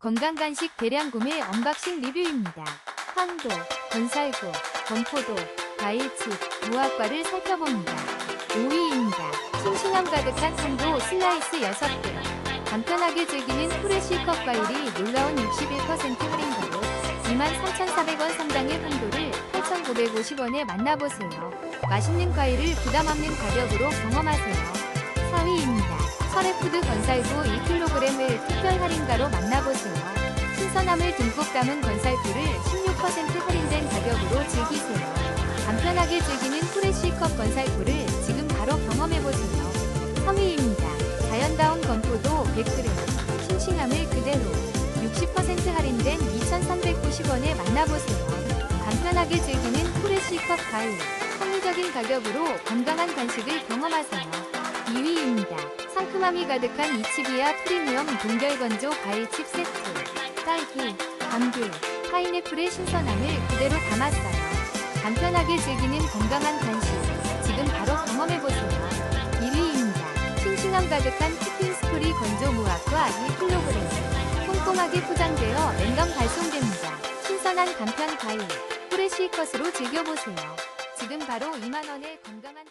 건강간식 대량 구매 언박싱 리뷰입니다. 황도, 건살구, 건포도, 과일칩, 무화과를 살펴봅니다. 5위입니다. 싱싱함 가득한 황도 슬라이스 6개. 간편하게 즐기는 프레쉬컵 과일이 놀라운 61% 할인가로 23,400원 상당의 황도를 8,950원에 만나보세요. 맛있는 과일을 부담 없는 가격으로 경험하세요. 4위입니다. 설해푸드 건살구 2kg을 특별 만나보세요. 신선함을 듬뿍 담은 건살구를 16% 할인된 가격으로 즐기세요. 간편하게 즐기는 프레쉬컵 건살구를 지금 바로 경험해보세요. 3위입니다. 자연다운 건포도 100g 싱싱함을 그대로 60% 할인된 2,390원에 만나보세요. 간편하게 즐기는 프레쉬컵 과일 합리적인 가격으로 건강한 간식을 경험하세요. 2위입니다. 상큼함이 가득한 이치비아 프리미엄 동결건조 과일칩 세트. 딸기, 감귤, 파인애플의 신선함을 그대로 담았어요. 간편하게 즐기는 건강한 간식. 지금 바로 경험해보세요. 1위입니다. 싱싱함 가득한 티핀 스프리 건조 무화과 1kg. 꼼꼼하게 포장되어 냉동 발송됩니다. 신선한 간편 과일. 프레쉬 컷으로 즐겨보세요. 지금 바로 2만원의 건강한